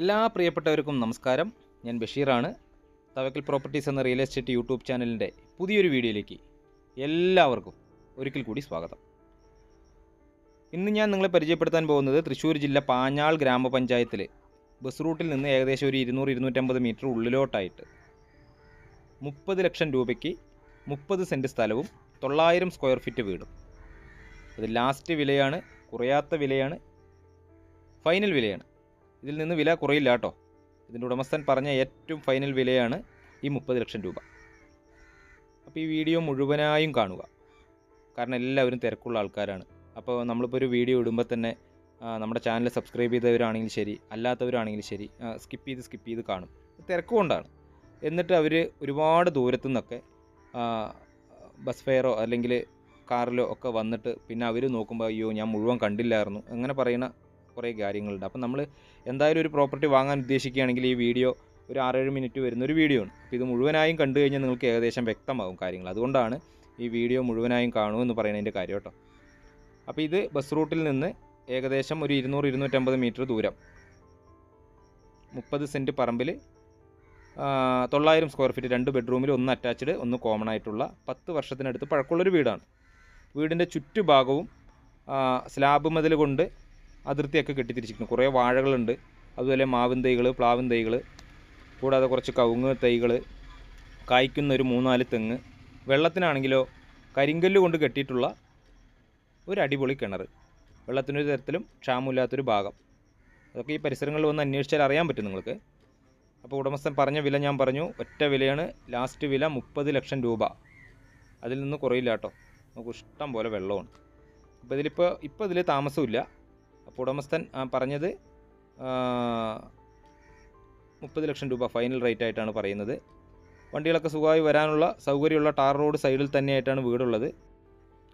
എല്ലാ പ്രിയപ്പെട്ടവർക്കും നമസ്കാരം. ഞാൻ ബഷീറാണ്. തവക്കൽ പ്രോപ്പർട്ടീസ് എന്ന റിയൽ എസ്റ്റേറ്റ് യൂട്യൂബ് ചാനലിന്റെ പുതിയൊരു വീഡിയോയിലേക്ക് എല്ലാവർക്കും ഒരിക്കൽ കൂടി സ്വാഗതം. ഇന്ന് ഞാൻ നിങ്ങളെ പരിചയപ്പെടുത്താൻ പോകുന്നത് തൃശ്ശൂർ ജില്ല പാഞ്ഞാൾ ഗ്രാമപഞ്ചായത്തിൽ ബസ് റൂട്ടിൽ നിന്ന് ഏകദേശം ഒരു ഇരുന്നൂറ് ഇരുന്നൂറ്റമ്പത് മീറ്റർ ഉള്ളിലോട്ടായിട്ട് മുപ്പത് ലക്ഷം രൂപയ്ക്ക് മുപ്പത് സെന്റ് സ്ഥലവും തൊള്ളായിരം സ്ക്വയർ ഫീറ്റ് വീടും. അത് ലാസ്റ്റ് വിലയാണ് കുറയാത്ത വിലയാണ് ഫൈനൽ വിലയാണ്. ഇതിൽ നിന്ന് വില കുറയില്ല കേട്ടോ. ഇതിന്റെ ഉടമസ്ഥൻ പറഞ്ഞ ഏറ്റവും ഫൈനൽ വിലയാണ് ഈ മുപ്പത് ലക്ഷം രൂപ. അപ്പോൾ ഈ വീഡിയോ മുഴുവനായും കാണുക. കാരണം എല്ലാവരും തിരക്കുള്ള ആൾക്കാരാണ്. അപ്പോൾ നമ്മളിപ്പോൾ ഒരു വീഡിയോ ഇടുമ്പോൾ തന്നെ നമ്മുടെ ചാനൽ സബ്സ്ക്രൈബ് ചെയ്തവരാണെങ്കിലും ശരി അല്ലാത്തവരാണെങ്കിലും ശരി സ്കിപ്പ് ചെയ്ത് സ്കിപ്പ് ചെയ്ത് കാണും. തിരക്കുകൊണ്ടാണ് എന്നിട്ട് അവർ ഒരുപാട് ദൂരത്തു നിന്നൊക്കെ ബസ് ഫെയറോ അല്ലെങ്കിൽ കാറിലോ ഒക്കെ വന്നിട്ട് പിന്നെ അവർ നോക്കുമ്പോൾ അയ്യോ ഞാൻ മുഴുവൻ കണ്ടില്ലായിരുന്നു. അങ്ങനെ പറയുന്ന കുറേ കാര്യങ്ങളുണ്ട്. അപ്പോൾ നമ്മൾ എന്തായാലും ഒരു പ്രോപ്പർട്ടി വാങ്ങാൻ ഉദ്ദേശിക്കുകയാണെങ്കിൽ ഈ വീഡിയോ ഒരു ആറേഴ് മിനിറ്റ് വരുന്ന ഒരു വീഡിയോ ആണ്. അപ്പോൾ ഇത് മുഴുവനായും കണ്ടു കഴിഞ്ഞാൽ നിങ്ങൾക്ക് ഏകദേശം വ്യക്തമാകും കാര്യങ്ങൾ. അതുകൊണ്ടാണ് ഈ വീഡിയോ മുഴുവനായും കാണൂ എന്ന് പറയുന്നതിന്റെ കാര്യം കേട്ടോ. അപ്പോൾ ഇത് ബസ് റൂട്ടിൽ നിന്ന് ഏകദേശം ഒരു ഇരുന്നൂറ് ഇരുന്നൂറ്റമ്പത് മീറ്റർ ദൂരം. മുപ്പത് സെന്റ് പറമ്പിൽ തൊള്ളായിരം സ്ക്വയർ ഫീറ്റ് രണ്ട് ബെഡ്റൂമിൽ ഒന്ന് അറ്റാച്ച്ഡ് ഒന്ന് കോമൺ ആയിട്ടുള്ള പത്ത് വർഷത്തിനടുത്ത് പഴക്കമുള്ളൊരു വീടാണ്. വീടിന്റെ ചുറ്റുഭാഗവും സ്ലാബ് മതിൽ കൊണ്ട് അതിർത്തിയൊക്കെ കെട്ടിത്തിരിച്ചിരിക്കുന്നു. കുറേ വാഴകളുണ്ട്. അതുപോലെ മാവിൻ തൈകൾ പ്ലാവിൻ തൈകൾ കൂടാതെ കുറച്ച് കവുങ്ങ് തൈകൾ കായ്ക്കുന്ന ഒരു മൂന്നാൽ തെങ്ങ്. വെള്ളത്തിനാണെങ്കിലോ കരിങ്കല്ല് കൊണ്ട് കെട്ടിയിട്ടുള്ള ഒരു അടിപൊളി കിണർ വെള്ളത്തിനൊരു തരത്തിലും ക്ഷാമമില്ലാത്തൊരു ഭാഗം. അതൊക്കെ ഈ പരിസരങ്ങളിൽ വന്ന് അന്വേഷിച്ചാൽ അറിയാൻ പറ്റും നിങ്ങൾക്ക്. അപ്പോൾ ഉടമസ്ഥൻ പറഞ്ഞ വില ഞാൻ പറഞ്ഞു. ഒറ്റ വിലയാണ്. ലാസ്റ്റ് വില മുപ്പത് ലക്ഷം രൂപ. അതിൽ നിന്ന് കുറയില്ല കേട്ടോ. നമുക്ക് ഇഷ്ടം പോലെ വെള്ളമാണ്. അപ്പോൾ ഇതിലിപ്പോൾ ഇപ്പോൾ ഇതിൽ താമസമില്ല. ഉടമസ്ഥൻ പറഞ്ഞത് മുപ്പത് ലക്ഷം രൂപ ഫൈനൽ റേറ്റ് ആയിട്ടാണ് പറയുന്നത്. വണ്ടികളൊക്കെ സുഖമായി വരാനുള്ള സൗകര്യമുള്ള ടാർ റോഡ് സൈഡിൽ തന്നെയായിട്ടാണ് വീടുള്ളത്.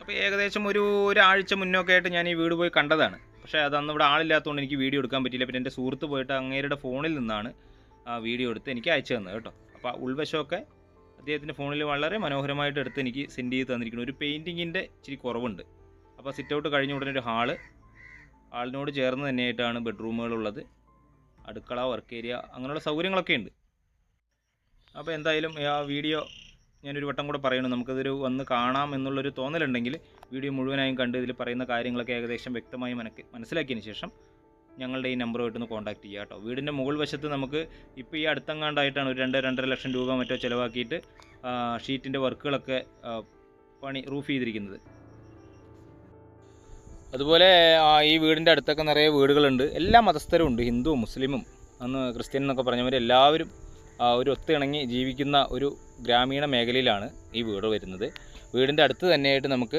അപ്പോൾ ഏകദേശം ഒരു ഒരാഴ്ച മുന്നൊക്കെ ആയിട്ട് ഞാൻ ഈ വീട് പോയി കണ്ടതാണ്. പക്ഷേ അത് അന്ന് ഇവിടെ ആളില്ലാത്തതുകൊണ്ട് എനിക്ക് വീഡിയോ എടുക്കാൻ പറ്റിയില്ല. പിന്നെ എന്റെ സുഹൃത്ത് പോയിട്ട് അങ്ങേരുടെ ഫോണിൽ നിന്നാണ് ആ വീഡിയോ എടുത്ത് എനിക്ക് അയച്ചു തന്നത് കേട്ടോ. അപ്പോൾ ആ ഉൾവശമൊക്കെ അദ്ദേഹത്തിന്റെ ഫോണിൽ വളരെ മനോഹരമായിട്ട് എടുത്ത് എനിക്ക് സെൻഡ് ചെയ്ത് തന്നിരിക്കുന്നു. ഒരു പെയിന്റിങ്ങിന്റെ ഇച്ചിരി കുറവുണ്ട്. അപ്പോൾ സിറ്റ് ഔട്ട് കഴിഞ്ഞ ഉടനെ ഒരു ഹാൾ ഹാളിനോട് ചേർന്ന് തന്നെയായിട്ടാണ് ബെഡ്റൂമുകളുള്ളത്. അടുക്കള വർക്ക് ഏരിയ അങ്ങനെയുള്ള സൗകര്യങ്ങളൊക്കെ ഉണ്ട്. അപ്പോൾ എന്തായാലും ആ വീഡിയോ ഞാനൊരു വട്ടം കൂടെ പറയണം. നമുക്കതൊരു വന്ന് കാണാം എന്നുള്ളൊരു തോന്നലുണ്ടെങ്കിൽ വീഡിയോ മുഴുവനായും കണ്ട് ഇതിൽ പറയുന്ന കാര്യങ്ങളൊക്കെ ഏകദേശം വ്യക്തമായി മനക്ക് മനസ്സിലാക്കിയതിന് ശേഷം ഞങ്ങളുടെ ഈ നമ്പറുമായിട്ട് ഒന്ന് കോൺടാക്ട് ചെയ്യുക കേട്ടോ. വീടിന്റെ മുകൾ വശത്ത് നമുക്ക് ഇപ്പോൾ ഈ അടുത്തങ്ങാണ്ടായിട്ടാണ് ഒരു രണ്ട് രണ്ടര ലക്ഷം രൂപ മറ്റോ ചിലവാക്കിയിട്ട് ഷീറ്റിന്റെ വർക്കുകളൊക്കെ പണി റൂഫ് ചെയ്തിരിക്കുന്നത്. അതുപോലെ ഈ വീടിന്റെ അടുത്തൊക്കെ നിറയെ വീടുകളുണ്ട്. എല്ലാ മതസ്ഥരും ഉണ്ട്. ഹിന്ദു മുസ്ലിമും അന്ന് ക്രിസ്ത്യൻ എന്നൊക്കെ പറഞ്ഞവർ എല്ലാവരും ഒരു ഒത്തിണങ്ങി ജീവിക്കുന്ന ഒരു ഗ്രാമീണ മേഖലയിലാണ് ഈ വീട് വരുന്നത്. വീടിന്റെ അടുത്ത് തന്നെയായിട്ട് നമുക്ക്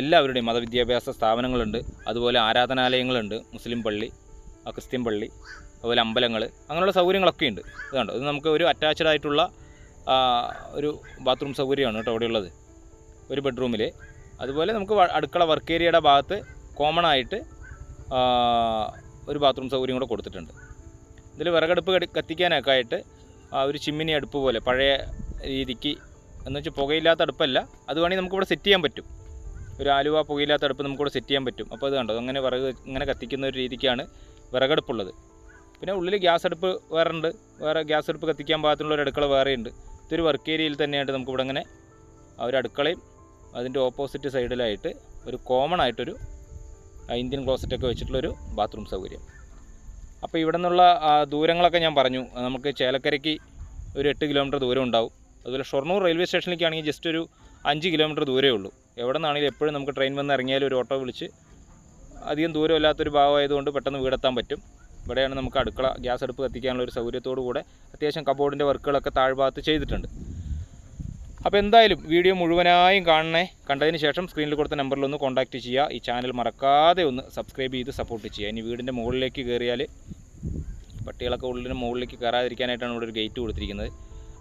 എല്ലാവരുടെയും മതവിദ്യാഭ്യാസ സ്ഥാപനങ്ങളുണ്ട്. അതുപോലെ ആരാധനാലയങ്ങളുണ്ട്. മുസ്ലിം പള്ളി ക്രിസ്ത്യൻ പള്ളി അതുപോലെ അമ്പലങ്ങൾ അങ്ങനെയുള്ള സൗകര്യങ്ങളൊക്കെ ഉണ്ട്. ഇതുണ്ട് ഇത് നമുക്ക് ഒരു അറ്റാച്ച്ഡ് ആയിട്ടുള്ള ഒരു ബാത്റൂം സൗകര്യമാണ് കേട്ടോ അവിടെയുള്ളത്. ഒരു ബെഡ്റൂമിൽ അതുപോലെ നമുക്ക് അടുക്കള വർക്ക് ഏരിയയുടെ ഭാഗത്ത് കോമൺ ആയിട്ട് ഒരു ബാത്റൂം സൗകര്യം കൂടെ കൊടുത്തിട്ടുണ്ട്. ഇതിൽ വിറകടുപ്പ് കടി- കത്തിക്കാനൊക്കെ ആയിട്ട് ഒരു ചിമ്മിനി അടുപ്പ് പോലെ പഴയ രീതിക്ക് എന്ന് വെച്ചാൽ പുകയില്ലാത്ത അടുപ്പല്ല. അത് വേണമെങ്കിൽ നമുക്കിവിടെ സെറ്റ് ചെയ്യാൻ പറ്റും. ഒരു ആലുവ പുകയില്ലാത്ത അടുപ്പ് നമുക്കിവിടെ സെറ്റ് ചെയ്യാൻ പറ്റും. അപ്പോൾ അത് കണ്ടോ അങ്ങനെ വിറക് ഇങ്ങനെ കത്തിക്കുന്ന ഒരു രീതിക്കാണ് വിറകടുപ്പുള്ളത്. പിന്നെ ഉള്ളിൽ ഗ്യാസ് അടുപ്പ് വേറെ ഉണ്ട് വേറെ ഗ്യാസ് അടുപ്പ് കത്തിക്കാൻ പാകത്തിനുള്ള ഒരു അടുക്കള വേറെ ഉണ്ട് ഇതൊരു വർക്ക് ഏരിയയിൽ തന്നെയായിട്ട് നമുക്കിവിടെ അങ്ങനെ ഒരു അടുക്കളയും അതിന്റെ ഓപ്പോസിറ്റ് സൈഡിലായിട്ട് ഒരു കോമൺ ആയിട്ടൊരു ഇന്ത്യൻ ക്ലോസറ്റൊക്കെ വെച്ചിട്ടുള്ളൊരു ബാത്റൂം സൗകര്യം. അപ്പോൾ ഇവിടെ നിന്നുള്ള ദൂരങ്ങളൊക്കെ ഞാൻ പറഞ്ഞു. നമുക്ക് ചേലക്കരയ്ക്ക് ഒരു എട്ട് കിലോമീറ്റർ ദൂരം ഉണ്ടാവും. അതുപോലെ ഷൊർണൂർ റെയിൽവേ സ്റ്റേഷനിലേക്കാണെങ്കിൽ ജസ്റ്റ് ഒരു അഞ്ച് കിലോമീറ്റർ ദൂരമേ ഉള്ളൂ. എവിടെ നിന്നാണെങ്കിലും എപ്പോഴും നമുക്ക് ട്രെയിൻ വന്ന് ഇറങ്ങിയാലും ഒരു ഓട്ടോ വിളിച്ച് അധികം ദൂരമില്ലാത്തൊരു ഭാഗമായതുകൊണ്ട് പെട്ടെന്ന് വീടെത്താൻ പറ്റും. ഇവിടെയാണ് നമുക്ക് അടുക്കള ഗ്യാസ് അടുപ്പ് കത്തിക്കാനുള്ള ഒരു സൗകര്യത്തോടു കൂടെ അത്യാവശ്യം കബോർഡിന്റെ വർക്കുകളൊക്കെ താഴ്ഭാഗത്ത് ചെയ്തിട്ടുണ്ട്. അപ്പോൾ എന്തായാലും വീഡിയോ മുഴുവനായും കാണണേ. കണ്ടതിന് ശേഷം സ്ക്രീനിൽ കൊടുത്ത നമ്പറിൽ ഒന്ന് കോൺടാക്റ്റ് ചെയ്യുക. ഈ ചാനൽ മറക്കാതെ ഒന്ന് സബ്സ്ക്രൈബ് ചെയ്ത് സപ്പോർട്ട് ചെയ്യുക. ഇനി വീടിന്റെ മുകളിലേക്ക് കയറിയാൽ പട്ടികളൊക്കെ ഉള്ളിന് മുകളിലേക്ക് കയറാതിരിക്കാനായിട്ടാണ് ഇവിടെ ഒരു ഗേറ്റ് കൊടുത്തിരിക്കുന്നത്.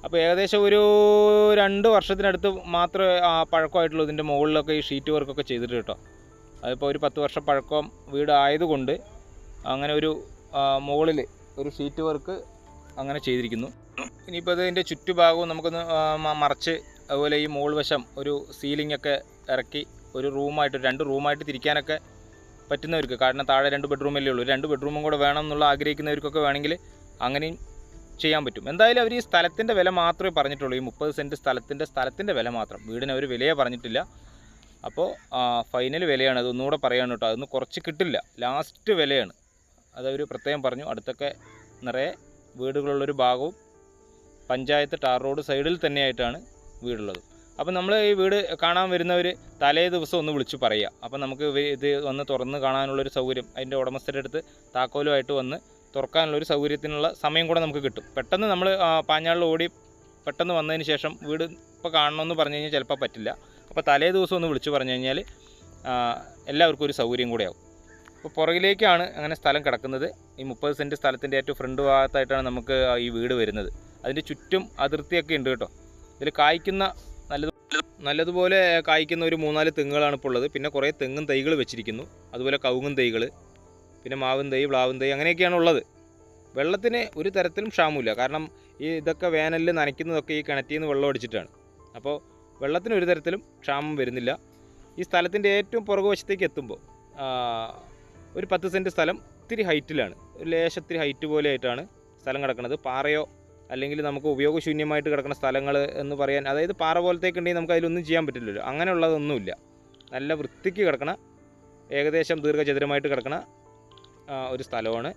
അപ്പോൾ ഏകദേശം ഒരു രണ്ട് വർഷത്തിനടുത്ത് മാത്രമേ പഴക്കമായിട്ടുള്ളൂ ഇതിന്റെ മുകളിലൊക്കെ ഈ ഷീറ്റ് വർക്കൊക്കെ ചെയ്തിട്ട് കേട്ടോ. അതിപ്പോൾ ഒരു പത്ത് വർഷം പഴക്കം വീട് ആയതുകൊണ്ട് അങ്ങനെ ഒരു മുകളിൽ ഒരു ഷീറ്റ് വർക്ക് അങ്ങനെ ചെയ്തിരിക്കുന്നു. ഇനിയിപ്പോൾ ഇതിന്റെ ചുറ്റുഭാഗവും നമുക്കൊന്ന് മറച്ച് അതുപോലെ ഈ മോൾ വശം ഒരു സീലിംഗ് ഒക്കെ ഇറക്കി ഒരു റൂമായിട്ട് രണ്ട് റൂമായിട്ട് തിരിക്കാനൊക്കെ പറ്റുന്നവർക്ക് കാരണം താഴെ രണ്ട് ബെഡ്റൂമല്ലേ ഉള്ളൂ. രണ്ട് ബെഡ്റൂമും കൂടെ വേണം എന്നുള്ള ആഗ്രഹിക്കുന്നവർക്കൊക്കെ വേണമെങ്കിൽ അങ്ങനെയും ചെയ്യാൻ പറ്റും. എന്തായാലും അവർ ഈ സ്ഥലത്തിന്റെ വില മാത്രമേ പറഞ്ഞിട്ടുള്ളൂ. ഈ മുപ്പത് സെന്റ് സ്ഥലത്തിന്റെ സ്ഥലത്തിന്റെ വില മാത്രം. വീടിന് അവർ വിലയെ പറഞ്ഞിട്ടില്ല. അപ്പോൾ ഫൈനൽ വിലയാണ്. അത് ഒന്നുകൂടെ പറയാണ് കേട്ടോ. അതൊന്നും കുറച്ച് കിട്ടില്ല. ലാസ്റ്റ് വിലയാണ്. അതവർ പ്രത്യേകം പറഞ്ഞു. അടുത്തൊക്കെ നിറയെ വീടുകളുള്ളൊരു ഭാഗവും പഞ്ചായത്ത് ടാർ റോഡ് സൈഡിൽ തന്നെയായിട്ടാണ് വീടുള്ളത്. അപ്പം നമ്മൾ ഈ വീട് കാണാൻ വരുന്നവർ തലേ ദിവസം ഒന്ന് വിളിച്ച് പറയുക. അപ്പം നമുക്ക് ഇത് വന്ന് തുറന്ന് കാണാനുള്ളൊരു സൗകര്യം അതിന്റെ ഉടമസ്ഥരുടെ അടുത്ത് താക്കോലുമായിട്ട് വന്ന് തുറക്കാനുള്ളൊരു സൗകര്യത്തിനുള്ള സമയം കൂടെ നമുക്ക് കിട്ടും. പെട്ടെന്ന് നമ്മൾ പാഞ്ഞാളിൽ ഓടി പെട്ടെന്ന് വന്നതിന് ശേഷം വീട് ഇപ്പോൾ കാണണമെന്ന് പറഞ്ഞു കഴിഞ്ഞാൽ ചിലപ്പോൾ പറ്റില്ല. അപ്പോൾ തലേ ദിവസം ഒന്ന് വിളിച്ച് പറഞ്ഞു കഴിഞ്ഞാൽ എല്ലാവർക്കും ഒരു സൗകര്യം കൂടെ ആവും. അപ്പോൾ പുറകിലേക്കാണ് അങ്ങനെ സ്ഥലം കിടക്കുന്നത്. ഈ മുപ്പത് സെന്റ് സ്ഥലത്തിന്റെ ഏറ്റവും ഫ്രണ്ട് ഭാഗത്തായിട്ടാണ് നമുക്ക് ഈ വീട് വരുന്നത്. അതിന്റെ ചുറ്റും അതിർത്തിയൊക്കെ ഉണ്ട് കേട്ടോ. ഇതിൽ കായ്ക്കുന്ന നല്ലത് നല്ലതുപോലെ കായ്ക്കുന്ന ഒരു മൂന്നാൽ തെങ്ങുകളാണ് ഇപ്പോൾ ഉള്ളത്. പിന്നെ കുറേ തെങ്ങും തൈകൾ വെച്ചിരിക്കുന്നു. അതുപോലെ കവുങ്ങും തൈകൾ പിന്നെ മാവും തൈ പ്ലാവും തൈ അങ്ങനെയൊക്കെയാണ് ഉള്ളത്. വെള്ളത്തിന് ഒരു തരത്തിലും ക്ഷാമമില്ല. കാരണം ഈ ഇതൊക്കെ വേനലിൽ നനയ്ക്കുന്നതൊക്കെ ഈ കിണറ്റിൽ നിന്ന് വെള്ളം അടിച്ചിട്ടാണ്. അപ്പോൾ വെള്ളത്തിന് ഒരു തരത്തിലും ക്ഷാമം വരുന്നില്ല. ഈ സ്ഥലത്തിന്റെ ഏറ്റവും പുറകുവശത്തേക്ക് എത്തുമ്പോൾ ഒരു പത്ത് സെന്റ് സ്ഥലം ഇത്തിരി ഹൈറ്റിലാണ്. ഒരു ലേശത്തിരി ഹൈറ്റ് പോലെ ആയിട്ടാണ് സ്ഥലം കിടക്കുന്നത്. പാറയോ അല്ലെങ്കിൽ നമുക്ക് ഉപയോഗശൂന്യമായിട്ട് കിടക്കുന്ന സ്ഥലങ്ങൾ എന്ന് പറയാൻ അതായത് പാറ പോലത്തേക്ക് ഉണ്ടെങ്കിൽ നമുക്ക് അതിലൊന്നും ചെയ്യാൻ പറ്റില്ലല്ലോ. അങ്ങനെയുള്ളതൊന്നുമില്ല. നല്ല വൃത്തിക്ക് കിടക്കണ ഏകദേശം ദീർഘചതുരമായിട്ട് കിടക്കണ ഒരു സ്ഥലമാണ്.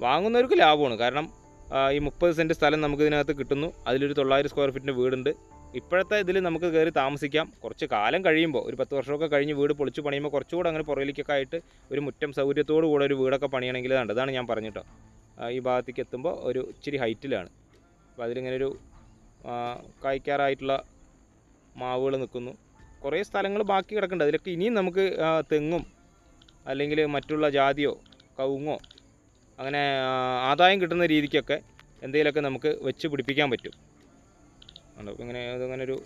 വാങ്ങുന്നവർക്ക് ലാഭമാണ്. കാരണം ഈ മുപ്പത് സെന്റ് സ്ഥലം നമുക്ക് ഇതിനകത്ത് കിട്ടുന്നു. അതിലൊരു തൊള്ളായിരം സ്ക്വയർ ഫീറ്റിന്റെ വീടുണ്ട്. ഇപ്പോഴത്തെ ഇതിൽ നമുക്ക് കയറി താമസിക്കാം. കുറച്ച് കാലം കഴിയുമ്പോൾ ഒരു പത്ത് വർഷമൊക്കെ കഴിഞ്ഞ് വീട് പൊളിച്ച് പണിയുമ്പോൾ കുറച്ചുകൂടെ അങ്ങനെ പുറകിലേക്കൊക്കെ ആയിട്ട് ഒരു മുറ്റം സൗകര്യത്തോടു കൂടെ ഒരു വീടൊക്കെ പണിയണമെങ്കിൽ ഇതാണ് ഞാൻ പറഞ്ഞിട്ടോ ഈ ഭാഗത്തേക്ക് എത്തുമ്പോൾ ഒരു ഇച്ചിരി ഹൈറ്റിലാണ്. അപ്പോൾ അതിലിങ്ങനെ ഒരു കായ്ക്കാറായിട്ടുള്ള മാവുകൾ നിൽക്കുന്നു. കുറേ സ്ഥലങ്ങൾ ബാക്കി കിടക്കുന്നുണ്ട്. അതിലൊക്കെ ഇനിയും നമുക്ക് തെങ്ങും അല്ലെങ്കിൽ മറ്റുള്ള ജാതിയോ കവുങ്ങോ അങ്ങനെ ആദായം കിട്ടുന്ന രീതിക്കൊക്കെ എന്തെങ്കിലുമൊക്കെ നമുക്ക് വെച്ച് പിടിപ്പിക്കാൻ പറ്റും. അപ്പോൾ ഇങ്ങനെ അതങ്ങനെ ഒരു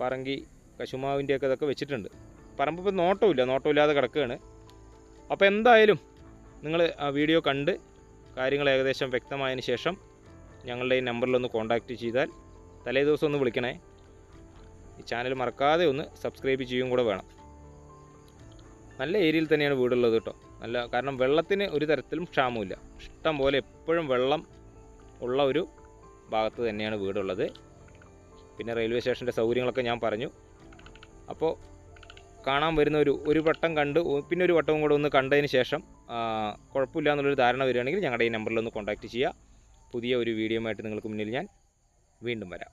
പറങ്കി കശുമാവിന്റെയൊക്കെ ഇതൊക്കെ വെച്ചിട്ടുണ്ട്. പറമ്പ് ഇപ്പോൾ നോട്ടമില്ല. നോട്ടമില്ലാതെ കിടക്കുകയാണ്. അപ്പോൾ എന്തായാലും നിങ്ങൾ ആ വീഡിയോ കണ്ട് കാര്യങ്ങൾ ഏകദേശം വ്യക്തമായതിന് ശേഷം ഞങ്ങളുടെ ഈ നമ്പറിൽ ഒന്ന് കോൺടാക്റ്റ് ചെയ്താൽ തലേ ദിവസം ഒന്ന് വിളിക്കണേ. ഈ ചാനൽ മറക്കാതെ ഒന്ന് സബ്സ്ക്രൈബ് ചെയ്യും കൂടെ വേണം. നല്ല ഏരിയയിൽ തന്നെയാണ് വീടുള്ളത് കേട്ടോ. നല്ല കാരണം വെള്ളത്തിന് ഒരു തരത്തിലും ക്ഷാമമില്ല. ഇഷ്ടം പോലെ എപ്പോഴും വെള്ളം ഉള്ള ഒരു ഭാഗത്ത് തന്നെയാണ് വീടുള്ളത്. പിന്നെ റെയിൽവേ സ്റ്റേഷന്റെ സൗകര്യങ്ങളൊക്കെ ഞാൻ പറഞ്ഞു. അപ്പോൾ കാണാൻ വരുന്ന ഒരു ഒരു വട്ടം കണ്ട് പിന്നെ ഒരു വട്ടവും കൂടെ ഒന്ന് കണ്ടതിന് ശേഷം കുഴപ്പമില്ല എന്നുള്ളൊരു ധാരണ വരികയാണെങ്കിൽ ഞങ്ങളുടെ ഈ നമ്പറിൽ ഒന്ന് കോൺടാക്റ്റ് ചെയ്യുക. പുതിയ ഒരു വീഡിയോ ആയിട്ട് നിങ്ങൾക്ക് മുന്നിൽ ഞാൻ വീണ്ടും വരാം.